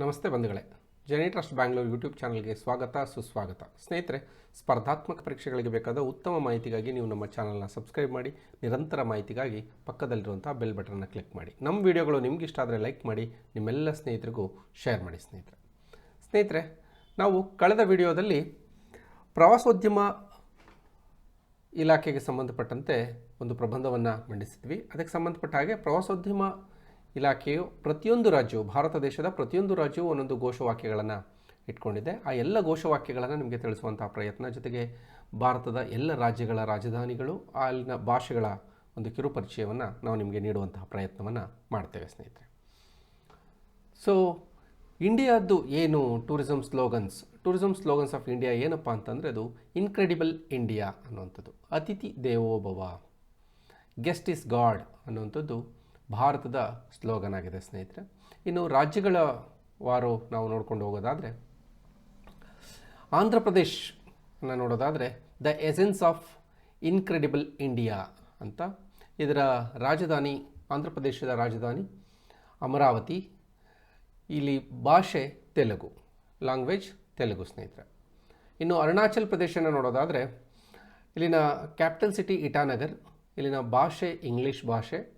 ನಮಸ್ತೆ ಬಂಧುಗಳೇ. ಜನಿ trust Bangalore YouTube ಚಾನಲ್ಗೆ ಸ್ವಾಗತ, ಸುಸ್ವಾಗತ. ಸ್ನೇಹಿತರೆ, ಸ್ಪರ್ಧಾತ್ಮಕ ಪರೀಕ್ಷೆಗಳಿಗೆ ಬೇಕಾದ ಉತ್ತಮ ಮಾಹಿತಿಗಾಗಿ ನೀವು ನಮ್ಮ ಚಾನಲ್ನ ಸಬ್ಸ್ಕ್ರೈಬ್ ಮಾಡಿ, ನಿರಂತರ ಮಾಹಿತಿಗಾಗಿ ಪಕ್ಕದಲ್ಲಿರುವಂಥ ಬೆಲ್ ಬಟನ್ನ ಕ್ಲಿಕ್ ಮಾಡಿ. ನಮ್ಮ ವಿಡಿಯೋಗಳು ನಿಮ್ಗೆ ಇಷ್ಟ ಆದರೆ ಲೈಕ್ ಮಾಡಿ, ನಿಮ್ಮೆಲ್ಲ ಸ್ನೇಹಿತರಿಗೂ ಶೇರ್ ಮಾಡಿ ಸ್ನೇಹಿತರೆ. ಸ್ನೇಹಿತರೆ, ನಾವು ಕಳೆದ ವಿಡಿಯೋದಲ್ಲಿ ಪ್ರವಾಸೋದ್ಯಮ ಇಲಾಖೆಗೆ ಸಂಬಂಧಪಟ್ಟಂತೆ ಒಂದು ಪ್ರಬಂಧವನ್ನು ಮಂಡಿಸಿದ್ವಿ. ಅದಕ್ಕೆ ಸಂಬಂಧಪಟ್ಟ ಹಾಗೆ ಪ್ರವಾಸೋದ್ಯಮ ಇಲಾಖೆಯು ಪ್ರತಿಯೊಂದು ರಾಜ್ಯವು, ಭಾರತ ದೇಶದ ಪ್ರತಿಯೊಂದು ರಾಜ್ಯವು ಒಂದೊಂದು ಘೋಷವಾಕ್ಯಗಳನ್ನು ಇಟ್ಕೊಂಡಿದೆ. ಆ ಎಲ್ಲ ಘೋಷವಾಕ್ಯಗಳನ್ನು ನಿಮಗೆ ತಿಳಿಸುವಂಥ ಪ್ರಯತ್ನ ಜೊತೆಗೆ ಭಾರತದ ಎಲ್ಲ ರಾಜ್ಯಗಳ ರಾಜಧಾನಿಗಳು, ಅಲ್ಲಿನ ಭಾಷೆಗಳ ಒಂದು ಕಿರುಪರಿಚಯವನ್ನು ನಾವು ನಿಮಗೆ ನೀಡುವಂತಹ ಪ್ರಯತ್ನವನ್ನು ಮಾಡ್ತೇವೆ ಸ್ನೇಹಿತರೆ. ಸೊ ಇಂಡಿಯಾದ್ದು ಏನು tourism slogans? Tourism slogans of India ಏನಪ್ಪ ಅಂತಂದರೆ ಅದು ಇನ್ಕ್ರೆಡಿಬಲ್ ಇಂಡಿಯಾ ಅನ್ನುವಂಥದ್ದು. ಅತಿಥಿ ದೇವೋಭವ, ಗೆಸ್ಟ್ ಇಸ್ ಗಾಡ್ ಅನ್ನುವಂಥದ್ದು ಭಾರತದ ಸ್ಲೋಗನ್ ಆಗಿದೆ ಸ್ನೇಹಿತರೆ. ಇನ್ನು ರಾಜ್ಯಗಳ ವಾರು ನಾವು ನೋಡ್ಕೊಂಡು ಹೋಗೋದಾದರೆ, ಆಂಧ್ರ ಪ್ರದೇಶನ ನೋಡೋದಾದರೆ the essence of incredible India ಅಂತ. ಇದರ ರಾಜಧಾನಿ, ಆಂಧ್ರ ಪ್ರದೇಶದ ರಾಜಧಾನಿ ಅಮರಾವತಿ. ಇಲ್ಲಿ ಭಾಷೆ ತೆಲುಗು ಲ್ಯಾಂಗ್ವೇಜ್ ತೆಲುಗು ಸ್ನೇಹಿತರೆ. ಇನ್ನು ಅರುಣಾಚಲ್ ಪ್ರದೇಶನ ನೋಡೋದಾದರೆ, ಇಲ್ಲಿನ ಕ್ಯಾಪಿಟಲ್ ಸಿಟಿ ಇಟಾನಗರ್ ಇಲ್ಲಿನ ಭಾಷೆ ಇಂಗ್ಲೀಷ್ ಭಾಷೆ.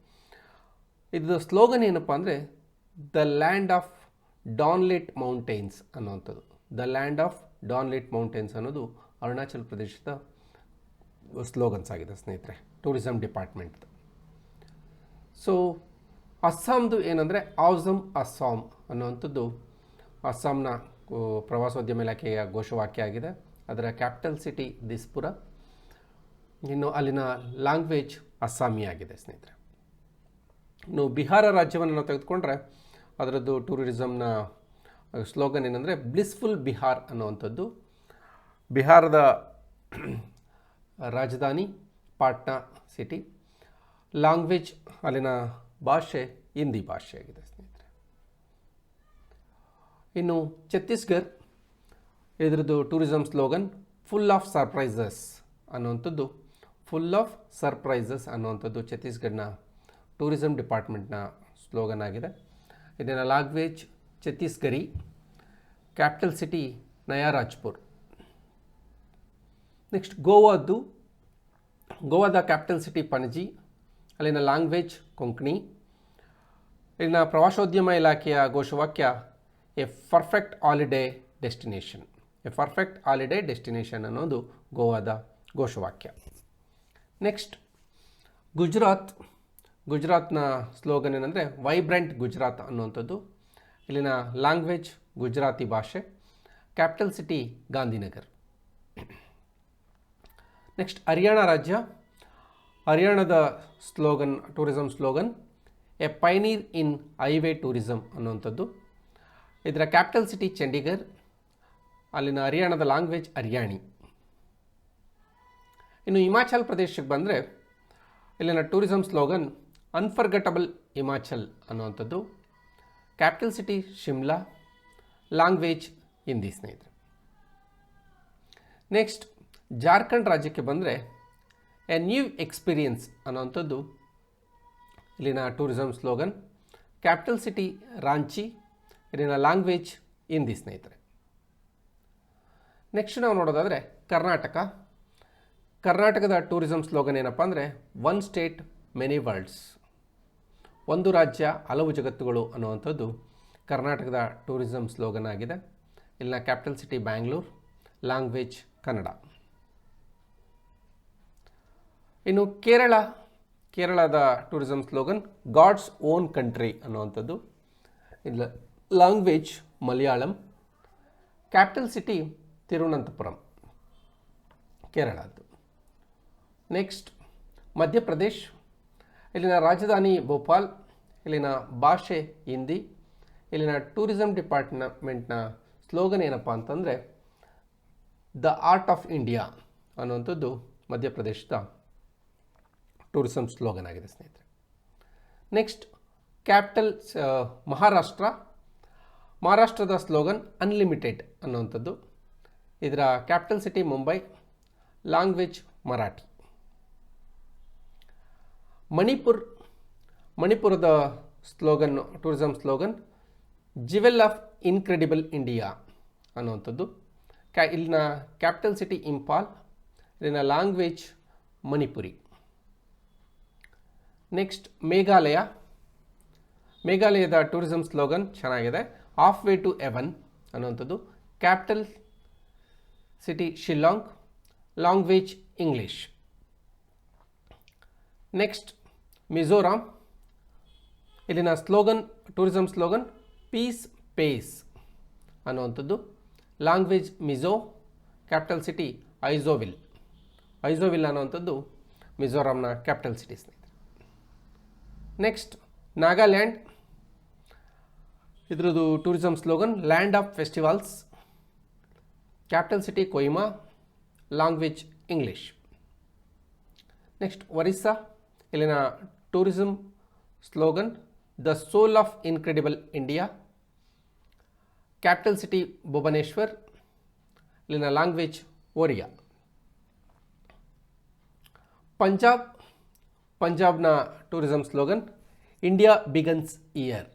ಇದು ಸ್ಲೋಗನ್ ಏನಪ್ಪ ಅಂದರೆ, the land of dawnlit mountains ಅನ್ನೋವಂಥದ್ದು. The land of dawnlit mountains ಅನ್ನೋದು ಅರುಣಾಚಲ್ ಪ್ರದೇಶದ ಸ್ಲೋಗನ್ಸ್ ಆಗಿದೆ ಸ್ನೇಹಿತರೆ ಟೂರಿಸಮ್ ಡಿಪಾರ್ಟ್ಮೆಂಟ್ ಸೊ ಅಸ್ಸಾಂದು ಏನಂದರೆ ಆವ್ಸಮ್ ಅಸ್ಸಾಂ ಅನ್ನೋವಂಥದ್ದು ಅಸ್ಸಾಂನ ಪ್ರವಾಸೋದ್ಯಮ ಇಲಾಖೆಯ ಘೋಷವಾಕ್ಯ ಆಗಿದೆ. ಅದರ ಕ್ಯಾಪಿಟಲ್ ಸಿಟಿ ದಿಸ್ಪುರ. ಇನ್ನು ಅಲ್ಲಿನ ಲ್ಯಾಂಗ್ವೇಜ್ ಅಸ್ಸಾಮಿ ಆಗಿದೆ ಸ್ನೇಹಿತರೆ. ಇನ್ನು ಬಿಹಾರ ರಾಜ್ಯವನ್ನು ನಾವು ತೆಗೆದುಕೊಂಡ್ರೆ ಅದರದ್ದು ಟೂರಿಸಮ್ನ ಸ್ಲೋಗನ್ ಏನಂದರೆ ಬ್ಲಿಸ್ಫುಲ್ ಬಿಹಾರ್ ಅನ್ನುವಂಥದ್ದು. ಬಿಹಾರದ ರಾಜಧಾನಿ ಪಾಟ್ನಾ ಸಿಟಿ. ಲ್ಯಾಂಗ್ವೇಜ್ ಅಲ್ಲಿನ ಭಾಷೆ ಹಿಂದಿ ಭಾಷೆಯಾಗಿದೆ ಸ್ನೇಹಿತರೆ. ಇನ್ನು ಛತ್ತೀಸ್ಗಢ ಇದರದ್ದು tourism slogan full of surprises ಅನ್ನುವಂಥದ್ದು. ಫುಲ್ ಆಫ್ ಸರ್ಪ್ರೈಸಸ್ ಅನ್ನುವಂಥದ್ದು ಛತ್ತೀಸ್ಗಢನ ಟೂರಿಸಮ್ ಡಿಪಾರ್ಟ್ಮೆಂಟ್ನ ಸ್ಲೋಗನ್ ಆಗಿದೆ. ಇದನ್ನು language Chhattisgarhi, capital city Naya Rajpur next ಗೋವಾದ್ದು, ಗೋವಾದ ಕ್ಯಾಪಿಟಲ್ ಸಿಟಿ ಪಣಜಿ, ಅಲ್ಲಿನ ಲ್ಯಾಂಗ್ವೇಜ್ ಕೊಂಕಣಿ. ಇಲ್ಲಿನ ಪ್ರವಾಸೋದ್ಯಮ ಇಲಾಖೆಯ ಘೋಷವಾಕ್ಯ, a perfect holiday destination. A perfect holiday destination ಅನ್ನೋದು ಗೋವಾದ ಘೋಷವಾಕ್ಯ. ನೆಕ್ಸ್ಟ್, ಗುಜರಾತ್. ಗುಜರಾತ್ನ ಸ್ಲೋಗನ್ ಏನಂದರೆ ವೈಬ್ರೆಂಟ್ ಗುಜರಾತ್ ಅನ್ನುವಂಥದ್ದು. ಇಲ್ಲಿನ ಲ್ಯಾಂಗ್ವೇಜ್ ಗುಜರಾತಿ ಭಾಷೆ. Capital city Gandhinagar. Next, Haryana ರಾಜ್ಯ. ಹರಿಯಾಣದ slogan tourism slogan, a pioneer in highway tourism ಅನ್ನುವಂಥದ್ದು. ಇದರ ಕ್ಯಾಪಿಟಲ್ ಸಿಟಿ ಚಂಡೀಗರ್, ಅಲ್ಲಿನ ಹರಿಯಾಣದ ಲ್ಯಾಂಗ್ವೇಜ್ ಹರಿಯಾಣಿ. ಇನ್ನು ಹಿಮಾಚಲ್ ಪ್ರದೇಶಕ್ಕೆ ಬಂದರೆ, ಇಲ್ಲಿನ ಟೂರಿಸಮ್ ಸ್ಲೋಗನ್ ಅನ್ಫರ್ಗಟಬಲ್ ಹಿಮಾಚಲ್ ಅನ್ನುವಂಥದ್ದು. Capital city Shimla language Hindi ಸ್ನೇಹಿತರೆ. ನೆಕ್ಸ್ಟ್, ಜಾರ್ಖಂಡ್ ರಾಜ್ಯಕ್ಕೆ ಬಂದರೆ ಎ ನ್ಯೂ ಎಕ್ಸ್ಪೀರಿಯನ್ಸ್ ಅನ್ನೋವಂಥದ್ದು. ಇಲ್ಲಿನ tourism slogan, capital city Ranchi, ಇಲ್ಲಿನ ಲ್ಯಾಂಗ್ವೇಜ್ ಹಿಂದಿ ಸ್ನೇಹಿತರೆ. ನೆಕ್ಸ್ಟ್ ನಾವು ನೋಡೋದಾದರೆ ಕರ್ನಾಟಕ. ಕರ್ನಾಟಕದ ಟೂರಿಸಮ್ ಸ್ಲೋಗನ್ ಏನಪ್ಪ ಅಂದರೆ ಒನ್ ಸ್ಟೇಟ್ ಮೆನಿ ವರ್ಲ್ಡ್ಸ್ ಒಂದು ರಾಜ್ಯ ಹಲವು ಜಗತ್ತುಗಳು ಅನ್ನುವಂಥದ್ದು ಕರ್ನಾಟಕದ ಟೂರಿಸಮ್ ಸ್ಲೋಗನ್ ಆಗಿದೆ. ಇಲ್ಲಿನ capital city Bangalore, language Kannada. ಇನ್ನು ಕೇರಳ, ಕೇರಳದ tourism slogan God's own country ಅನ್ನುವಂಥದ್ದು. ಇಲ್ಲ, language Malayalam. Capital city Thiruvananthapuram, ಕೇರಳದ್ದು. Next, Madhya Pradesh ಇಲ್ಲಿನ ರಾಜಧಾನಿ ಭೋಪಾಲ್, ಇಲ್ಲಿನ ಭಾಷೆ ಹಿಂದಿ, ಇಲ್ಲಿನ ಟೂರಿಸಮ್ ಡಿಪಾರ್ಟ್ಮೆಂಟ್ನ ಸ್ಲೋಗನ್ ಏನಪ್ಪ ಅಂತಂದರೆ, ದ ಆರ್ಟ್ ಆಫ್ ಇಂಡಿಯಾ ಅನ್ನುವಂಥದ್ದು ಮಧ್ಯಪ್ರದೇಶದ ಟೂರಿಸಮ್ ಸ್ಲೋಗನ್ ಆಗಿದೆ, ಸ್ನೇಹಿತರೆ. Next, capital Maharashtra. ಮಹಾರಾಷ್ಟ್ರದ ಸ್ಲೋಗನ್ ಅನ್ಲಿಮಿಟೆಡ್ ಅನ್ನುವಂಥದ್ದು. ಇದರ capital city Mumbai, language Marathi. Manipur, ಮಣಿಪುರದ slogan tourism slogan, jewel of incredible India ಅನ್ನುವಂಥದ್ದು. ಕ್ಯಾ, ಇಲ್ಲಿನ ಕ್ಯಾಪಿಟಲ್ ಸಿಟಿ ಇಂಪಾಲ್ ಇಲ್ಲಿನ ಲ್ಯಾಂಗ್ವೇಜ್ ಮಣಿಪುರಿ. ನೆಕ್ಸ್ಟ್, ಮೇಘಾಲಯ. ಮೇಘಾಲಯದ ಟೂರಿಸಂ ಸ್ಲೋಗನ್ ಚೆನ್ನಾಗಿದೆ. ಆಫ್ ವೇ ಟು ಎವನ್ ಅನ್ನುವಂಥದ್ದು. Capital city Shillong, language English. Next Mizoram ಇಲ್ಲಿನ slogan, tourism slogan, peace, pace ಅನ್ನುವಂಥದ್ದು. Language Mizo capital city Aizawl Aizawl ಅನ್ನುವಂಥದ್ದು ಮಿಜೋರಾಂನ ಕ್ಯಾಪಿಟಲ್ ಸಿಟಿ ಸ್ನೇಹಿತರೆ. ನೆಕ್ಸ್ಟ್ ನಾಗಾಲ್ಯಾಂಡ್ ಇದರದ್ದು tourism slogan land of festivals capital city Kohima language English next Orissa ಇಲ್ಲಿನ tourism slogan, the soul of incredible India capital city Bhubaneswar, ಇಲ್ಲಿನ language Oriya Punjab, ಪಂಜಾಬ್ನ tourism slogan, India begins here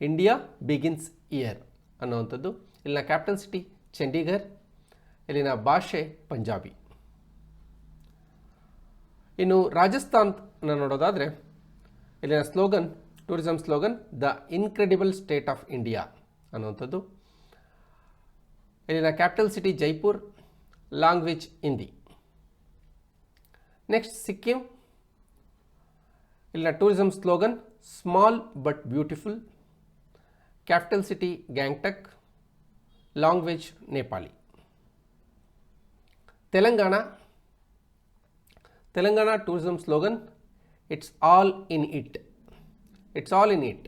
India begins here ಅನ್ನುವಂಥದ್ದು. ಇಲ್ಲಿನ capital city Chandigarh, ಇಲ್ಲಿನ ಭಾಷೆ ಪಂಜಾಬಿ. ಇನ್ನು ರಾಜಸ್ಥಾನ್ ನೋಡೋದಾದರೆ, ಇಲ್ಲಿನ slogan, tourism slogan, the incredible state of India ಅನ್ನುವಂಥದ್ದು. ಇಲ್ಲಿನ capital city Jaipur language Hindi. Next, Sikkim. ಇಲ್ಲಿನ tourism slogan, small but beautiful. Capital city, Gangtok. Language Nepali. Telangana. Telangana tourism slogan it's all in it it's all in it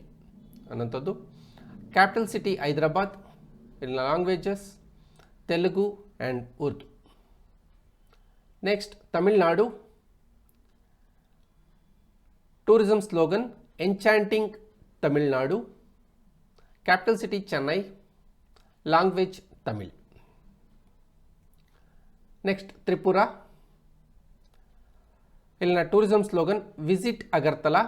ಅನ್ನೋಂಥದ್ದು capital city Hyderabad ಇಲ್ಲಿನ languages Telugu and Urdu next Tamil Nadu tourism slogan enchanting Tamil Nadu capital city Chennai language Tamil next Tripura ಇಲ್ಲಿನ tourism slogan, visit Agartala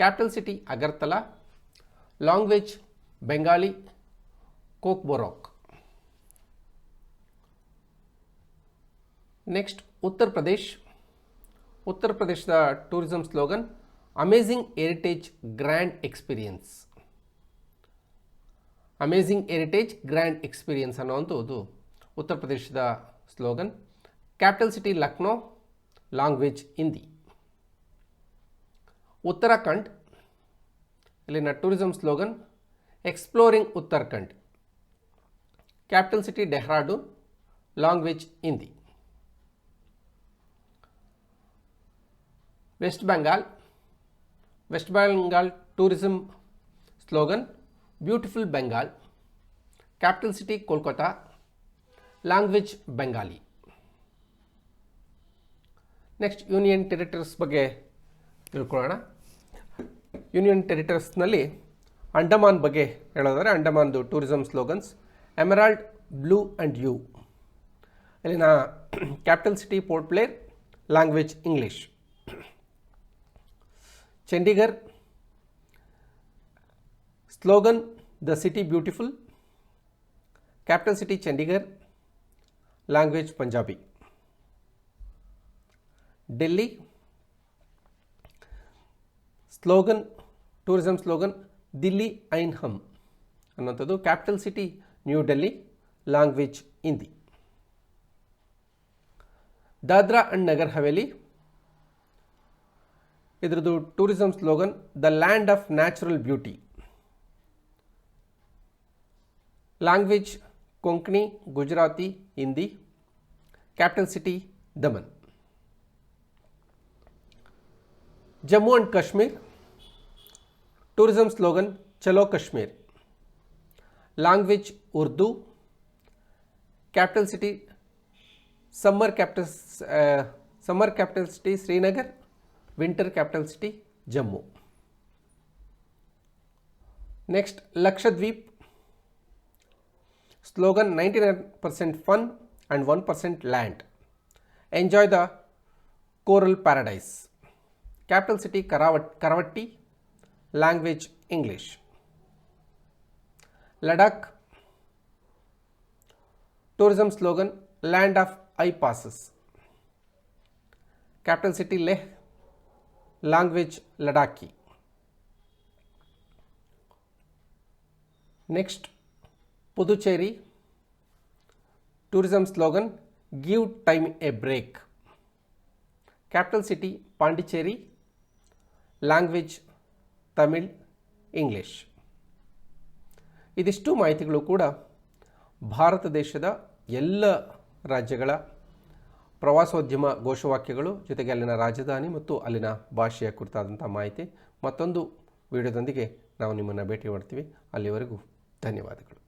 capital city Agartala language Bengali Kokborok next, Uttar Pradesh. Uttar ಪ್ರದೇಶದ tourism slogan, amazing heritage grand experience amazing heritage grand experience ಅನ್ನುವಂಥದ್ದು ಉತ್ತರ ಪ್ರದೇಶದ slogan. Capital city Lucknow language Hindi Uttarakhand ಇಲ್ಲಿನ tourism slogan exploring Uttarakhand capital city Dehradun language Hindi West Bengal West Bengal tourism slogan beautiful Bengal capital city Kolkata language Bengali next union territories ಬಗ್ಗೆ ತಿಳ್ಕೊಳ್ಳೋಣ. Union ಟೆರಿಟರೀಸ್ನಲ್ಲಿ ಅಂಡಮಾನ್ ಬಗ್ಗೆ ಹೇಳೋದಾದರೆ ಅಂಡಮಾನ್ದು tourism slogans emerald blue and you ಅಲ್ಲಿನ capital city Port Blair language English Chandigarh slogan the city beautiful capital city Chandigarh language Punjabi Delhi slogan tourism slogan Dilli ಐನ್ ಹಮ್ ಅನ್ನೋಂಥದ್ದು capital city New Delhi language Hindi Dadra and Nagar Haveli ಇದ್ರದ್ದು tourism slogan the land of natural beauty language Konkani Gujarati Hindi capital city Daman Jammu and Kashmir tourism slogan ಚಲೋ Kashmir language Urdu capital city summer capital summer capital city Srinagar winter capital city Jammu next Lakshadweep slogan ninety nine percent fun and one percent land enjoy capital city Karawatti, language English. Ladakh, tourism slogan land of eye passes. Capital city Leh, language Ladakhi. Next, Puducherry, tourism slogan give time a break. Capital city Pondicherry, language Tamil English ಇದಿಷ್ಟು ಮಾಹಿತಿಗಳು ಕೂಡ ಭಾರತ ದೇಶದ ಎಲ್ಲ ರಾಜ್ಯಗಳ ಪ್ರವಾಸೋದ್ಯಮ ಘೋಷವಾಕ್ಯಗಳು, ಜೊತೆಗೆ ಅಲ್ಲಿನ ರಾಜಧಾನಿ ಮತ್ತು ಅಲ್ಲಿನ ಭಾಷೆಯ ಕುರಿತಾದಂಥ ಮಾಹಿತಿ. ಮತ್ತೊಂದು ವಿಡಿಯೋದೊಂದಿಗೆ ನಾವು ನಿಮ್ಮನ್ನು ಭೇಟಿ ಮಾಡ್ತೀವಿ. ಅಲ್ಲಿವರೆಗೂ ಧನ್ಯವಾದಗಳು.